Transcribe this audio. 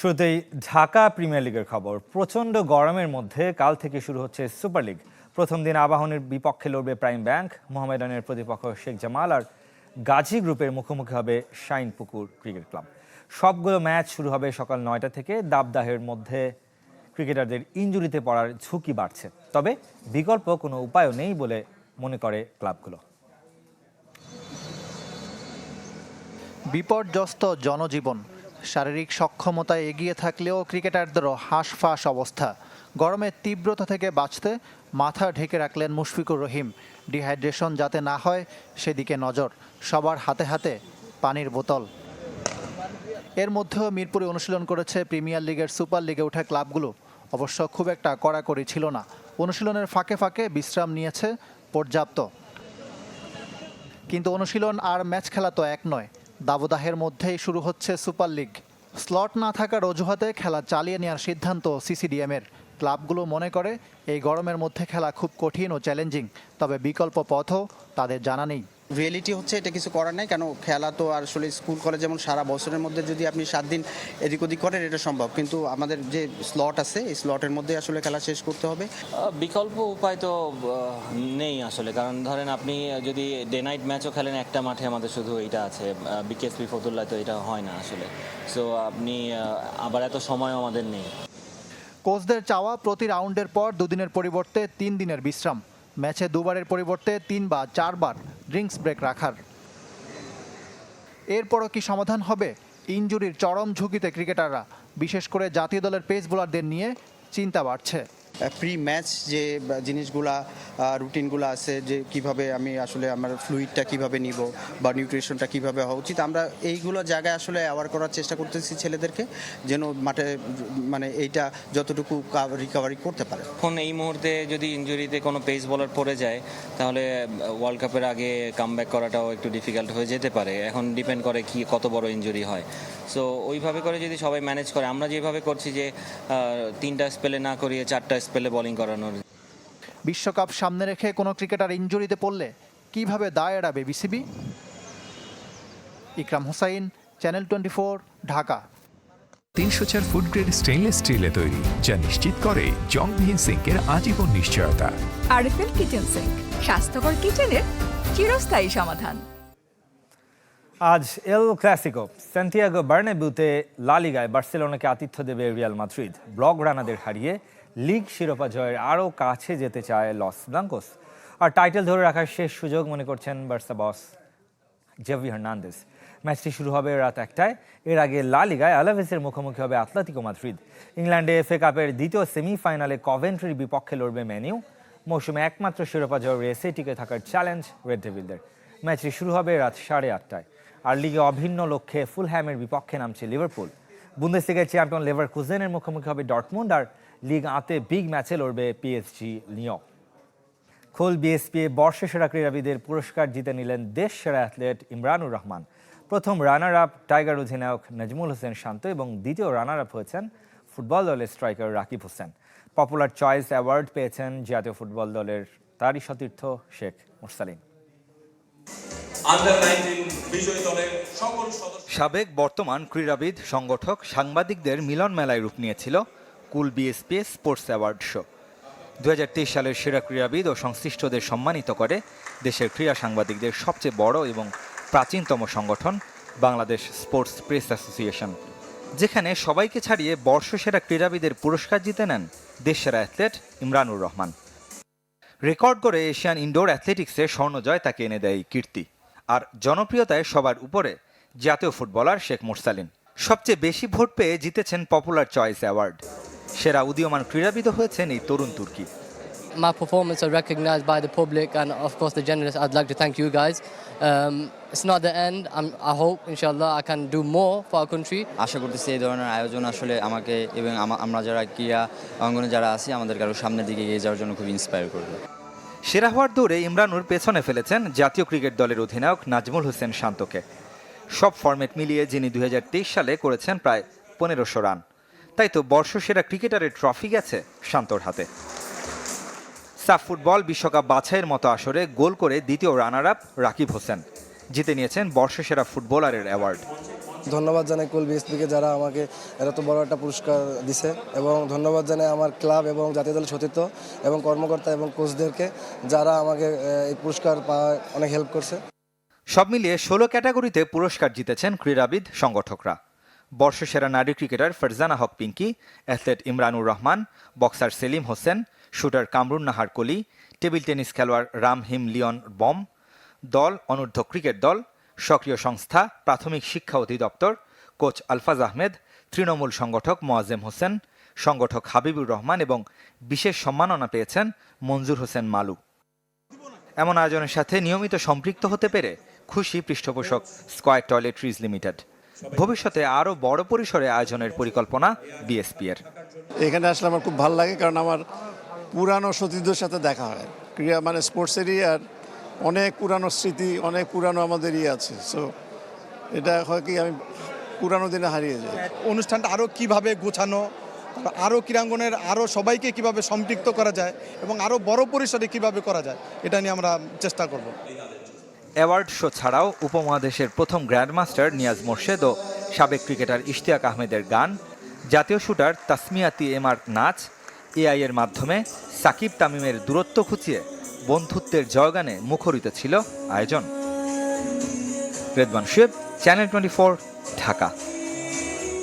শুরুতেই ঢাকা প্রিমিয়ার লিগের খবর। প্রচণ্ড গরমের মধ্যে কাল থেকে শুরু হচ্ছে সুপার লিগ। প্রথম দিন আবাহনের বিপক্ষে লড়বে প্রাইম ব্যাংক, মোহামেডানের প্রতিপক্ষ শেখ জামাল আর গাজী গ্রুপের মুখোমুখি হবে শাইন পুকুর ক্রিকেট ক্লাব। সবগুলো ম্যাচ শুরু হবে সকাল নয়টা থেকে। দাবদাহের মধ্যে ক্রিকেটারদের ইঞ্জুরিতে পড়ার ঝুঁকি বাড়ছে। তবে বিকল্প কোনো উপায়ও নেই বলে মনে করে ক্লাবগুলো। বিপর্যস্ত জনজীবন। শারীরিক সক্ষমতায় এগিয়ে থাকলেও ক্রিকেটারদেরও হাঁসফাঁস অবস্থা। গরমের তীব্রতা থেকে বাঁচতে মাথা ঢেকে রাখলেন মুশফিকুর রহিম। ডিহাইড্রেশন যাতে না হয়, সেদিকে নজর। সবার হাতে হাতে পানির বোতল। এর মধ্যেও মিরপুরে অনুশীলন করেছে প্রিমিয়ার লিগের সুপার লিগে ওঠা ক্লাবগুলো। অবশ্য খুব একটা কড়াকড়ি ছিল না। অনুশীলনের ফাঁকে ফাঁকে বিশ্রাম নিয়েছে পর্যাপ্ত। কিন্তু অনুশীলন আর ম্যাচ খেলা তো এক নয়। দাবদাহের মধ্যেই শুরু হচ্ছে সুপার লিগ। স্লট না থাকার অজুহাতে খেলা চালিয়ে নেওয়ার সিদ্ধান্ত সিসিডিএমের। ক্লাবগুলো মনে করে, এই গরমের মধ্যে খেলা খুব কঠিন ও চ্যালেঞ্জিং, তবে বিকল্প পথও তাদের জানা নেই। রিয়েলিটি হচ্ছে এটা কিছু করার নাই কেন খেলা তো আর আসলে স্কুল কলেজ যেমন সারা বছরের মধ্যে যদি আপনি সাত দিন এদিক ওদিক করেন এটা সম্ভব। কিন্তু আমাদের যে স্লট আছে এই স্লটের মধ্যে আসলে খেলা শেষ করতে হবে। বিকল্প উপায় তো নেই আসলে। কারণ ধরেন আপনি যদি ডে নাইট ম্যাচও খেলেন একটা মাঠে আমাদের শুধু এইটা আছে বিকেএসপি ফতুল্লায় তো এটা হয় না আসলে। সো আপনি আবার এত সময়ও আমাদের নেই। কোচদের চাওয়া প্রতি রাউন্ডের পর দুদিনের পরিবর্তে তিন দিনের বিশ্রাম। ম্যাচে দুবারের পরিবর্তে তিন বা চারবার ড্রিঙ্কস ব্রেক রাখার। এরপরও কি সমাধান হবে? ইঞ্জুরির চরম ঝুঁকিতে ক্রিকেটাররা, বিশেষ করে জাতীয় দলের পেস বোলারদের নিয়ে চিন্তা বাড়ছে। প্রি ম্যাচ যে জিনিসগুলা রুটিনগুলো আছে যে, কীভাবে আমি আসলে আমার ফ্লুইডটা কীভাবে নিব বা নিউট্রিশনটা কীভাবে হওয়া উচিত, আমরা এইগুলো জায়গায় আসলে অ্যাওয়ার করার চেষ্টা করতেছি ছেলেদেরকে যেন মাঠে মানে এইটা যতটুকু রিকভারি করতে পারে। এখন এই মুহূর্তে যদি ইনজুরিতে কোনো পেস বলার পড়ে যায়, তাহলে ওয়ার্ল্ড কাপের আগে কামব্যাক করাটাও একটু ডিফিকাল্ট হয়ে যেতে পারে। এখন ডিপেন্ড করে কি, কত বড় ইনজুরি হয়। সো ওইভাবে করে যদি সবাই ম্যানেজ করে, আমরা যেভাবে করছি যে তিনটা স্পেলে না করিয়ে, চারটা স্পেলে বোলিং করানোর। বিশ্বকাপ সামনে রেখে কোনো ক্রিকেটার ইনজুরিতে পড়লে কীভাবে দায় এড়াবে BCB? Ikram Hussain channel twenty Dhaka. তিনশো চার ফুড গ্রেড স্টেনলেস স্টিলে তৈরি যা নিশ্চিত করে জংবিহীন সিঙ্কের আজীবন নিশ্চয়তা। আরএফএল কিচেন সিঙ্ক স্বাস্থ্যকর কিচেনের চিরস্থায়ী সমাধান। আজ এল ক্লাসিকো সান্টিয়াগো বার্নেবুতে লালিগায় বার্সেলোনাকে আতিথ্য দেবে রিয়াল মাদ্রিদ ব্লক রানাদের হারিয়ে লিগ শিরোপা জয়ের আরও কাছে যেতে চায় লস ব্লাঙ্কোস। আর টাইটেল ধরে রাখার শেষ সুযোগ মনে করছেন বার্সা বস জেভি হার্নান্দেস ম্যাচটি শুরু হবে রাত একটায়। এর আগে লা লিগায় আলাভেসের মুখোমুখি হবে আতলেতিকো মাদ্রিদ। ইংল্যান্ডে এফএ কাপের দ্বিতীয় সেমিফাইনালে কভেন্ট্রির বিপক্ষে লড়বে ম্যানিউ মৌসুমে একমাত্র শিরোপা জয়ের রেসে টিকে থাকার চ্যালেঞ্জ রেড ডেভিলদের। ম্যাচটি শুরু হবে রাত সাড়ে আটটায়। আর লিগে অভিন্ন লক্ষ্যে ফুলহ্যামের বিপক্ষে নামছে লিভারপুল। বুন্দেসলিগার চ্যাম্পিয়ন লেভার কুজেনের মুখোমুখি হবে ডটমুন্ড আর লিগ আতে বিগ ম্যাচে লড়বে পিএসজি লিও খোল বিএসপি বর্ষসেরা ক্রীড়াবিদের পুরস্কার জিতে নিলেন দেশ সেরা অ্যাথলেট ইমরানুর রহমান। প্রথম রানার আপ টাইগার অধিনায়ক নাজমুল হোসেন শান্ত এবং দ্বিতীয় রানার আপ হয়েছেন ফুটবল দলের striker Rakib Hossain. Popular choice award পেয়েছেন জাতীয় ফুটবল দলের তারই সতীর্থ শেখ মুরসালিন। আন্ডার নাইনটিন সাবেক বর্তমান ক্রীড়াবিদ, সংগঠক, সাংবাদিকদের মিলন মেলায় রূপ নিয়েছিল কুল বিএসপি স্পোর্টস অ্যাওয়ার্ড শো। দু হাজার তেইশ সালের সেরা ক্রীড়াবিদ ও সংশ্লিষ্টদের সম্মানিত করে দেশের ক্রীড়া সাংবাদিকদের সবচেয়ে বড় এবং প্রাচীনতম সংগঠন বাংলাদেশ স্পোর্টস প্রেস অ্যাসোসিয়েশন। যেখানে সবাইকে ছাড়িয়ে বর্ষসেরা ক্রীড়াবিদের পুরস্কার জিতে নেন দেশসেরা অ্যাথলেট ইমরানুর রহমান। রেকর্ড করে এশিয়ান ইনডোর অ্যাথলেটিক্সে স্বর্ণজয় তাকে এনে দেয় কীর্তি। আর জনপ্রিয়তায় সবার উপরে জাতীয় ফুটবলার শেখ মুরসালিন সবচেয়ে বেশি ভোট পেয়ে জিতেছেন পপুলার চয়েস অ্যাওয়ার্ড সেরা উদীয়মান ক্রীড়াবিদ হয়েছেন এই তরুণ তুর্কি my performance are recognized by the public and of course the journalists. I'd like to thank you guys. Um, it's not the end. I'm, I hope, inshallah, I can do more for our country. আশা করতেছি এই ধরনের আয়োজন আসলে আমাকে এবং আমা- আমরা যারা ক্রীড়া অঙ্গনে যারা আছি আমাদেরকে আরও সামনের দিকে এগিয়ে যাওয়ার জন্য খুব ইন্সপায়ার করবে সেরা হওয়ার দৌড়ে ইমরানুর পেছনে ফেলেছেন জাতীয় ক্রিকেট দলের অধিনায়ক নাজমুল হোসেন শান্তকে। সব ফরম্যাট মিলিয়ে যিনি দুই হাজার তেইশ সালে করেছেন প্রায় পনেরোশো রান। তাই তো বর্ষসেরা ক্রিকেটারের ট্রফি গেছে শান্তর হাতে। সাফ ফুটবল বিশ্বকাপ বাছাইয়ের মতো আসরে গোল করে দ্বিতীয় রানার আপ রাকিব হোসেন। জিতে নিয়েছেন বর্ষসেরা ফুটবলারের অ্যাওয়ার্ড। ধন্যবাদ জানাই কুল বিএসপিকে যারা আমাকে এত বড় একটা পুরস্কার দিছে এবং ধন্যবাদ জানাই আমার ক্লাব এবং জাতীয় দলের সতীর্থ এবং কর্মকর্তা এবং কোচদেরকে যারা আমাকে এই পুরস্কার পাওয়ায় অনেক হেল্প করছে। সব মিলিয়ে ষোলো ক্যাটাগরিতে পুরস্কার জিতেছেন ক্রীড়াবিদ সংগঠকরা। বর্ষসেরা নারী cricketer Farzana Haque Pinky, athlete Imranur Rahman, boxer Selim Hossain, shooter Kamrun Nahar Koli table tennis খেলোয়াড় রাম হিম লিওন বম, দল অনূর্ধ্ব ক্রিকেট দল সক্রিয় সংস্থা, প্রাথমিক শিক্ষা অধিদপ্তর, কোচ আলফাজ আহমেদ, তৃণমূল সংগঠক মোয়াজেম হোসেন, সংগঠক হাবিবুর রহমান এবং বিশেষ সম্মাননা পেয়েছেন মঞ্জুর হোসেন মালু। এমন আয়োজনের সাথে নিয়মিত সম্পৃক্ত হতে পেরে খুশি পৃষ্ঠপোষক স্কয়ার টয়লেট্রিজ লিমিটেড। ভবিষ্যতে আরও বড় পরিসরে আয়োজনের পরিকল্পনা বিএসপি এর। এখানে আসলে আমার খুব ভালো লাগে কারণ আমার পুরানো সতীর্থদের সাথে দেখা হয়। ক্রীড়া মানে স্পোর্টসেরই আর অনেক পুরানো স্মৃতি অনেক পুরানো আমাদের ইয়ে আছে। সো এটা হয় কি আমি পুরানো দিনে হারিয়ে যাই। অনুষ্ঠানটা আরও কীভাবে গোছানো আরও ক্রীড়াঙ্গনের আরও সবাইকে কীভাবে সম্পৃক্ত করা যায় এবং আরও বড় পরিসরে কীভাবে করা যায় এটা নিয়ে আমরা চেষ্টা করব। অ্যাওয়ার্ড শো ছাড়াও উপমহাদেশের প্রথম গ্র্যান্ডমাস্টার নিয়াজ মোর্শেদ ও সাবেক ক্রিকেটার ইশতিয়াক আহমেদের গান জাতীয় শুটার তাসমিয়াতি এমার নাচ এআই এর মাধ্যমে সাকিব তামিমের দূরত্ব খুঁচিয়ে বন্ধুত্বের জয়গানে মুখরিত ছিল আয়োজন। Redwan Shiv channel twenty Dhaka.